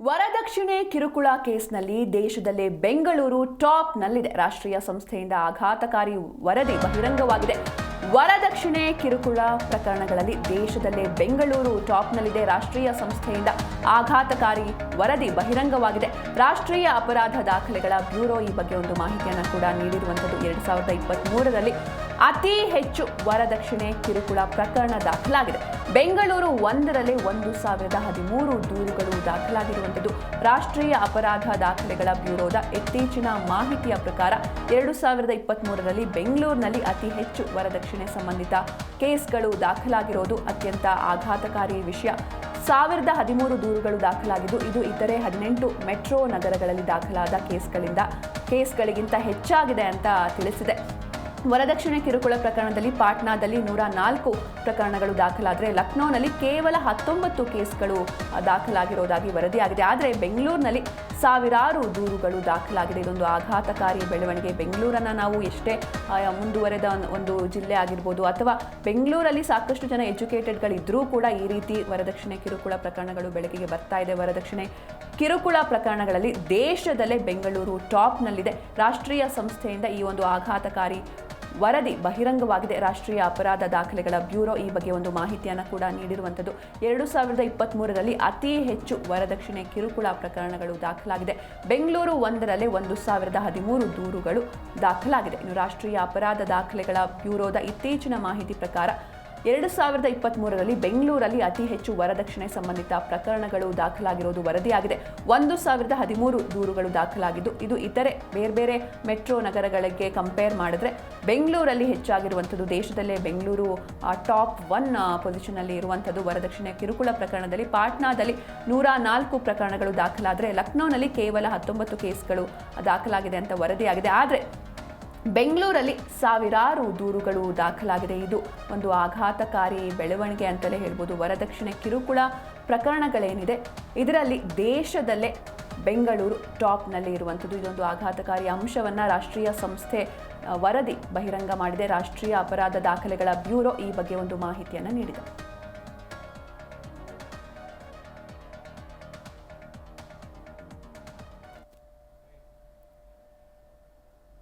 ವರದಕ್ಷಿಣೆ ಕಿರುಕುಳ ಕೇಸ್ನಲ್ಲಿ ದೇಶದಲ್ಲೇ ಬೆಂಗಳೂರು ಟಾಪ್ನಲ್ಲಿದೆ. ರಾಷ್ಟ್ರೀಯ ಸಂಸ್ಥೆಯಿಂದ ಆಘಾತಕಾರಿ ವರದಿ ಬಹಿರಂಗವಾಗಿದೆ. ವರದಕ್ಷಿಣೆ ಕಿರುಕುಳ ಪ್ರಕರಣಗಳಲ್ಲಿ ದೇಶದಲ್ಲೇ ಬೆಂಗಳೂರು ಟಾಪ್ನಲ್ಲಿದೆ ರಾಷ್ಟ್ರೀಯ ಸಂಸ್ಥೆಯಿಂದ ಆಘಾತಕಾರಿ ವರದಿ ಬಹಿರಂಗವಾಗಿದೆ. ರಾಷ್ಟ್ರೀಯ ಅಪರಾಧ ದಾಖಲೆಗಳ ಬ್ಯೂರೋ ಈ ಬಗ್ಗೆ ಒಂದು ಮಾಹಿತಿಯನ್ನು ಕೂಡ ನೀಡಿರುವಂಥದ್ದು. ಎರಡು ಸಾವಿರದ ಇಪ್ಪತ್ತ್ಮೂರರಲ್ಲಿ ಅತಿ ಹೆಚ್ಚು ವರದಕ್ಷಿಣೆ ಕಿರುಕುಳ ಪ್ರಕರಣ ದಾಖಲಾಗಿದೆ. ಬೆಂಗಳೂರು ಒಂದರಲ್ಲಿ ಒಂದು ಸಾವಿರದ ಹದಿಮೂರು ದೂರುಗಳು ದಾಖಲಾಗಿರುವಂಥದ್ದು. ರಾಷ್ಟ್ರೀಯ ಅಪರಾಧ ದಾಖಲೆಗಳ ಬ್ಯೂರೋದ ಇತ್ತೀಚಿನ ಮಾಹಿತಿಯ ಪ್ರಕಾರ ಎರಡು ಸಾವಿರದ ಇಪ್ಪತ್ತ್ಮೂರರಲ್ಲಿ ಬೆಂಗಳೂರಿನಲ್ಲಿ ಅತಿ ಹೆಚ್ಚು ವರದಕ್ಷಿಣೆ ಸಂಬಂಧಿತ ಕೇಸ್ಗಳು ದಾಖಲಾಗಿರೋದು ಅತ್ಯಂತ ಆಘಾತಕಾರಿ ವಿಷಯ. ಸಾವಿರದ ಹದಿಮೂರು ದೂರುಗಳು ದಾಖಲಾಗಿದ್ದು, ಇದು ಇತರೆ ಹದಿನೆಂಟು ಮೆಟ್ರೋ ನಗರಗಳಲ್ಲಿ ದಾಖಲಾದ ಕೇಸ್ಗಳಿಂದ, ಕೇಸ್ಗಳಿಗಿಂತ ಹೆಚ್ಚಾಗಿದೆ ಅಂತ ತಿಳಿಸಿದೆ. ವರದಕ್ಷಿಣೆ ಕಿರುಕುಳ ಪ್ರಕರಣದಲ್ಲಿ ಪಾಟ್ನಾದಲ್ಲಿ ನೂರ ನಾಲ್ಕು ಪ್ರಕರಣಗಳು ದಾಖಲಾದರೆ ಲಕ್ನೋನಲ್ಲಿ ಕೇವಲ ಹತ್ತೊಂಬತ್ತು ಕೇಸ್ಗಳು ದಾಖಲಾಗಿರೋದಾಗಿ ವರದಿಯಾಗಿದೆ. ಆದರೆ ಬೆಂಗಳೂರಿನಲ್ಲಿ ಸಾವಿರಾರು ದೂರುಗಳು ದಾಖಲಾಗಿದೆ. ಇದೊಂದು ಆಘಾತಕಾರಿ ಬೆಳವಣಿಗೆ. ಬೆಂಗಳೂರನ್ನು ನಾವು ಎಷ್ಟೇ ಮುಂದುವರೆದ ಒಂದು ಜಿಲ್ಲೆ ಆಗಿರ್ಬೋದು ಅಥವಾ ಬೆಂಗಳೂರಲ್ಲಿ ಸಾಕಷ್ಟು ಜನ ಎಜುಕೇಟೆಡ್ಗಳಿದ್ದರೂ ಕೂಡ ಈ ರೀತಿ ವರದಕ್ಷಿಣೆ ಕಿರುಕುಳ ಪ್ರಕರಣಗಳು ಬೆಳಕಿಗೆ ಬರ್ತಾ ಇದೆ. ವರದಕ್ಷಿಣೆ ಕಿರುಕುಳ ಪ್ರಕರಣಗಳಲ್ಲಿ ದೇಶದಲ್ಲೇ ಬೆಂಗಳೂರು ಟಾಪ್ನಲ್ಲಿದೆ. ರಾಷ್ಟ್ರೀಯ ಸಂಸ್ಥೆಯಿಂದ ಈ ಒಂದು ಆಘಾತಕಾರಿ ವರದಿ ಬಹಿರಂಗವಾಗಿದೆ. ರಾಷ್ಟ್ರೀಯ ಅಪರಾಧ ದಾಖಲೆಗಳ ಬ್ಯೂರೋ ಈ ಬಗ್ಗೆ ಒಂದು ಮಾಹಿತಿಯನ್ನು ಕೂಡ ನೀಡಿರುವಂಥದ್ದು. ಎರಡು ಸಾವಿರದ ಇಪ್ಪತ್ತ್ಮೂರರಲ್ಲಿ ಅತಿ ಹೆಚ್ಚು ವರದಕ್ಷಿಣೆ ಕಿರುಕುಳ ಪ್ರಕರಣಗಳು ದಾಖಲಾಗಿದೆ. ಬೆಂಗಳೂರು ಒಂದರಲ್ಲೇ ಒಂದು ಸಾವಿರದ ಹದಿಮೂರು ದೂರುಗಳು ದಾಖಲಾಗಿದೆ. ಇನ್ನು ರಾಷ್ಟ್ರೀಯ ಅಪರಾಧ ದಾಖಲೆಗಳ ಬ್ಯೂರೋದ ಇತ್ತೀಚಿನ ಮಾಹಿತಿ ಪ್ರಕಾರ ಎರಡು ಸಾವಿರದ ಇಪ್ಪತ್ತ್ಮೂರರಲ್ಲಿ ಬೆಂಗಳೂರಲ್ಲಿ ಅತಿ ಹೆಚ್ಚು ವರದಕ್ಷಿಣೆ ಸಂಬಂಧಿತ ಪ್ರಕರಣಗಳು ದಾಖಲಾಗಿರುವುದು ವರದಿಯಾಗಿದೆ. ಒಂದು ಸಾವಿರದ ಹದಿಮೂರು ದೂರುಗಳು ದಾಖಲಾಗಿದ್ದು, ಇದು ಇತರೆ ಬೇರೆ ಬೇರೆ ಮೆಟ್ರೋ ನಗರಗಳಿಗೆ ಕಂಪೇರ್ ಮಾಡಿದ್ರೆ ಬೆಂಗಳೂರಲ್ಲಿ ಹೆಚ್ಚಾಗಿರುವಂಥದ್ದು, ದೇಶದಲ್ಲೇ ಬೆಂಗಳೂರು ಟಾಪ್ ಒನ್ ಪೊಸಿಷನಲ್ಲಿ ಇರುವಂಥದ್ದು ವರದಕ್ಷಿಣೆ ಕಿರುಕುಳ ಪ್ರಕರಣದಲ್ಲಿ ಪಾಟ್ನಾದಲ್ಲಿ ನೂರ ನಾಲ್ಕು ಪ್ರಕರಣಗಳು ದಾಖಲಾದರೆ ಲಕ್ನೋನಲ್ಲಿ ಕೇವಲ ಹತ್ತೊಂಬತ್ತು ಕೇಸ್ಗಳು ದಾಖಲಾಗಿದೆ ಅಂತ ವರದಿಯಾಗಿದೆ. ಆದರೆ ಬೆಂಗಳೂರಲ್ಲಿ ಸಾವಿರಾರು ದೂರುಗಳು ದಾಖಲಾಗಿದೆ. ಇದು ಒಂದು ಆಘಾತಕಾರಿ ಬೆಳವಣಿಗೆ ಅಂತಲೇ ಹೇಳ್ಬೋದು. ವರದಕ್ಷಿಣೆ ಕಿರುಕುಳ ಪ್ರಕರಣಗಳೇನಿದೆ, ಇದರಲ್ಲಿ ದೇಶದಲ್ಲೇ ಬೆಂಗಳೂರು ಟಾಪ್ನಲ್ಲಿ ಇರುವಂಥದ್ದು. ಇದೊಂದು ಆಘಾತಕಾರಿ ಅಂಶವನ್ನು ರಾಷ್ಟ್ರೀಯ ಸಂಸ್ಥೆ ವರದಿ ಬಹಿರಂಗ ಮಾಡಿದೆ. ರಾಷ್ಟ್ರೀಯ ಅಪರಾಧ ದಾಖಲೆಗಳ ಬ್ಯೂರೋ ಈ ಬಗ್ಗೆ ಒಂದು ಮಾಹಿತಿಯನ್ನು ನೀಡಿದೆ.